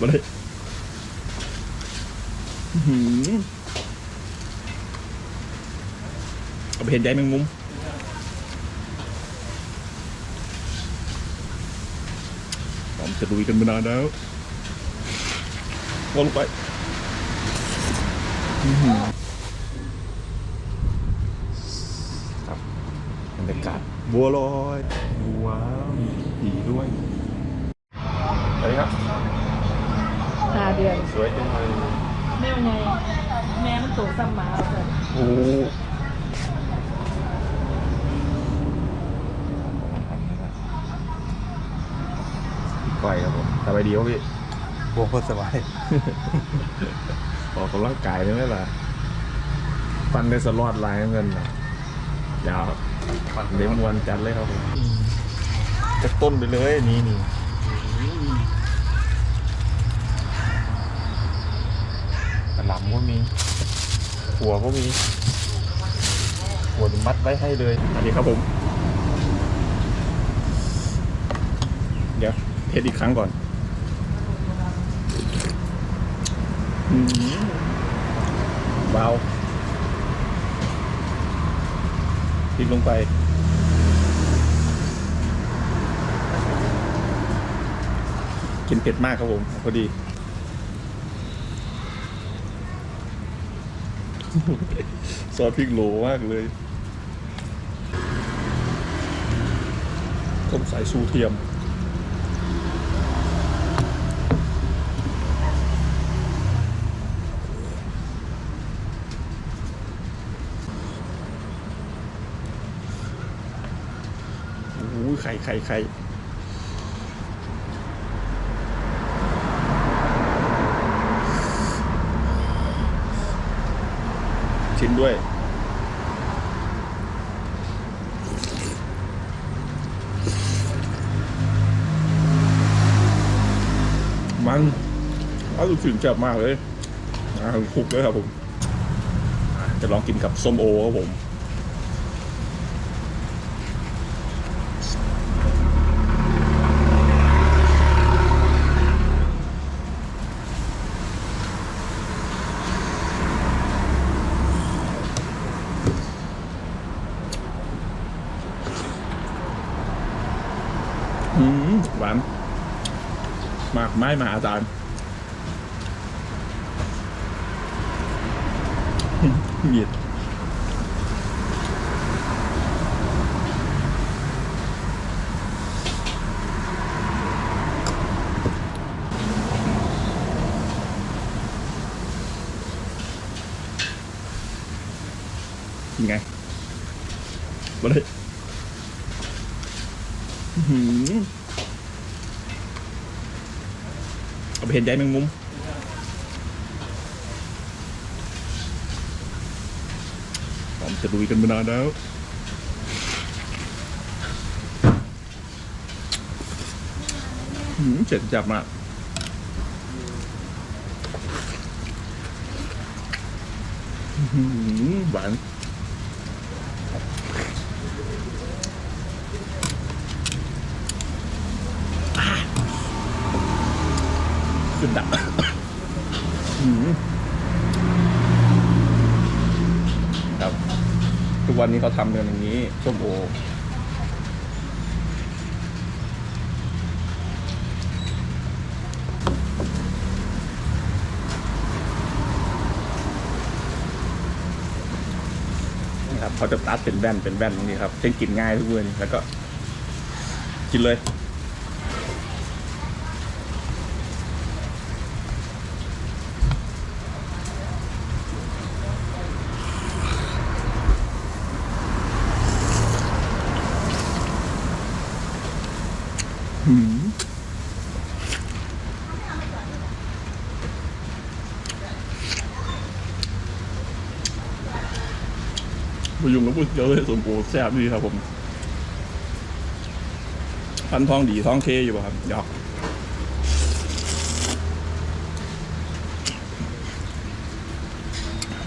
มาเลยอื้อหือเอาไปเห็นใจแมงมุมผมจะลุยกันมานานแล้ววางลงไปอื้อหือครับบรรยากาศบัวลอยว้าวมีผีด้วยสวัสดีครับ ห้าเดือนสวยจังเลยแม่ไงแม่มันโตซ้ำหมาเอาเถอะโอ้โหก่อยครับผมสบายดีครับพี่พวกโคตรสบาย ออกกำลังกายได้ไหมล่ะฟันได้สลอดลายเงินนะยาวครับเลี้ยงมวนจัดเลยครับผมจะต้นไปเลยนี่นี่กระ หล่ำก็มี หัวก็มี หัวจะมัดไว้ให้เลยอันนี้ครับผม เดี๋ยวเทสอีกครั้งก่อนอืมเบาพลิกลงไปกินเผ็ดมากครับผม พอดี ซอสพริกโลมากเลยต้มสายชูเทียม โอ้โหไข่ไข่ไข่ ชิมด้วย มันอร่อยถึงจับมากเลยอ่าคลุกเลยครับผม จะลองกินกับส้มโอครับผม อืมหวาน มากไม้มาอาจารย์เหยียดยังไงมาเลยอื้อหือเอาไปเห็นใจแมงมุมผมจะลุยกันมานานแล้วอื้อหือเจ็ดจับมากอื้อหือหวาน ขึ้นดับครับ ทุกวันนี้เขาทำกันอย่างนี้ส้มโอนี่ครับเขาจะตัดเป็นแว่นเป็นแว่นตรงนี้ครับเช่นกินง่ายทุกเวนแล้วก็ กินเลย พยุงแล้วพูดเยอะเลยสมปูแซ่บดีครับผมพันทองดีท้องเคอยู่ป่ะครับหยอก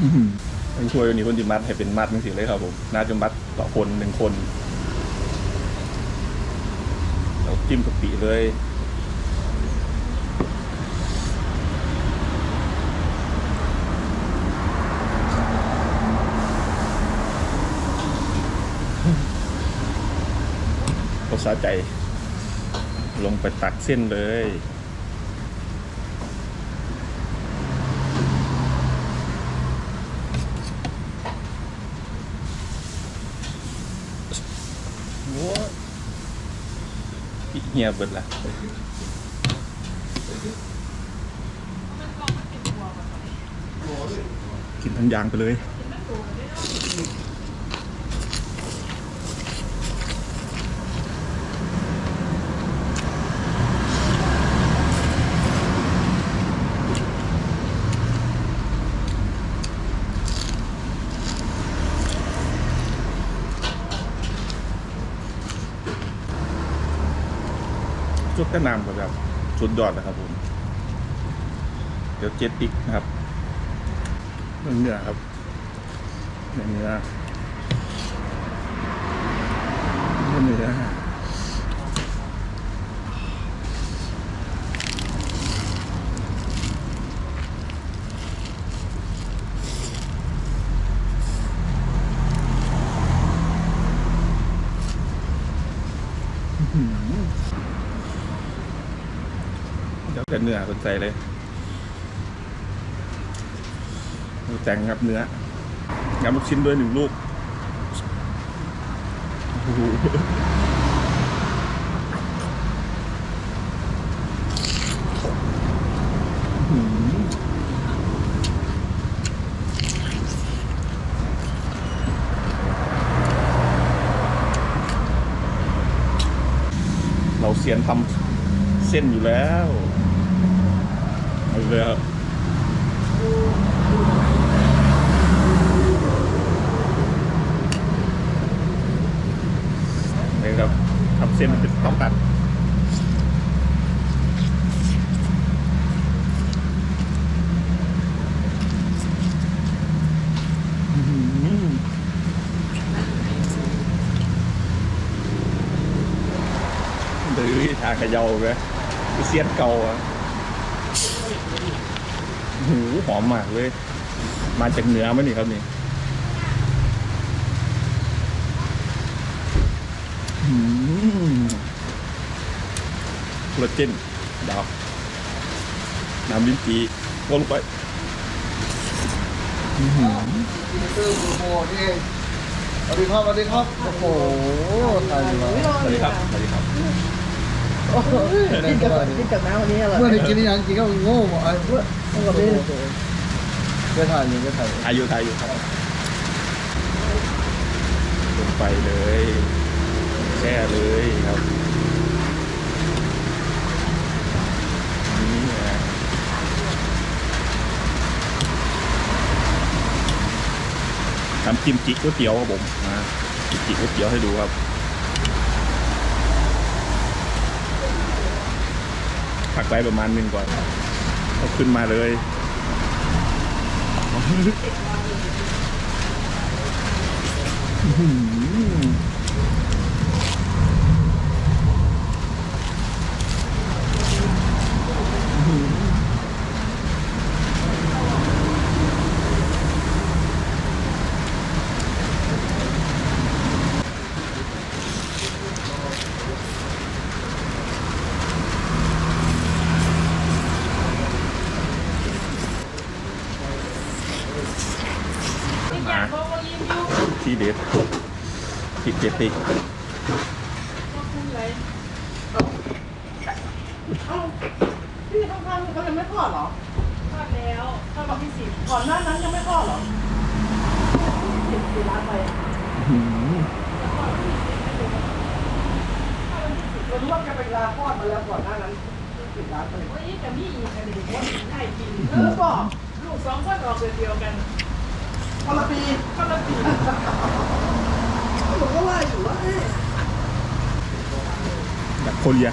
อื้อหือต้องช่วยวันนี้คนจิมัดให้เป็นมัดจริงๆเลยครับผมน่าจะมัดต่อคนหนึ่งคน เราจิ้มกะปิเลยะ ใจ ลงไปตักเส้นเลยโว้ยเฮียเบิดละกินทั้งยางไปเลย ชุดกระนำก็แบสุดยอดนะครับผม เดี๋ยวเจ็ดติ๊กนะครับเนื้อเนื้อครับเนื้อเนื้อเนื้อ เนื้อเดี๋ยวแต่เนื้อคนใส่เลยแต่งกับเนื้องำลูกชิ้นด้วยหนึ่งลูกเราเซียนทำเส้นอยู่แล้ว เลยครับนี่ครับทำเส้นมันเป็นต้องกันอื้อหือเดือทางขยาวเลยเสียนเก่าอะ หูหอมมากเลย มาจากเหนือมั้ยนี่ครับนี่อืมโคลลาเจนดาวน้ำลิ้นจี่วลงไปอื้อหือตื้อโอ้โหนี่สวัสดีครับสวัสดีครับ โอ้โหตายแล้วสวัสดีครับสวัสดีครับ กินกับกินกับน้ำวันนี้อร่อยเมื่อได้กินยังกินก็โง่หมดไอ้เพื่อนต้องกับนี่จะถ่ายอยู่จะถ่ายอายุไทยอยู่ครับลงไปเลยแช่เลยครับนี่นะทำจิ้มจิกก๋วยเตี๋ยวครับผมมาจิ้มจิกก๋วยเตี๋ยวให้ดูครับ ผักไว้ประมาณหนึ่งก่อนเอาขึ้นมาเลย อื้อหือมาที่ เด็ดที่เจติกพี่ข้างๆเขายังไม่คลอดเหรอคลอดแล้วคลอดวันที่สิบก่อนหน้านั้นยังไม่คลอดเหรอสิบสี่ล้านไปอื้อหือเรารู้ว่าแกไปลาคลอดมาแล้วก่อนหน้านั้นสิบล้านไปโอ้ยแต่มีอีกอันหนึ่งว่าใช่จริงเออบอกลูกสองคนออกเดือนเดียวกัน คนละปีคนละปีผมก็ว่าอยู่ว่าเอ๊ะแบบโคเรีย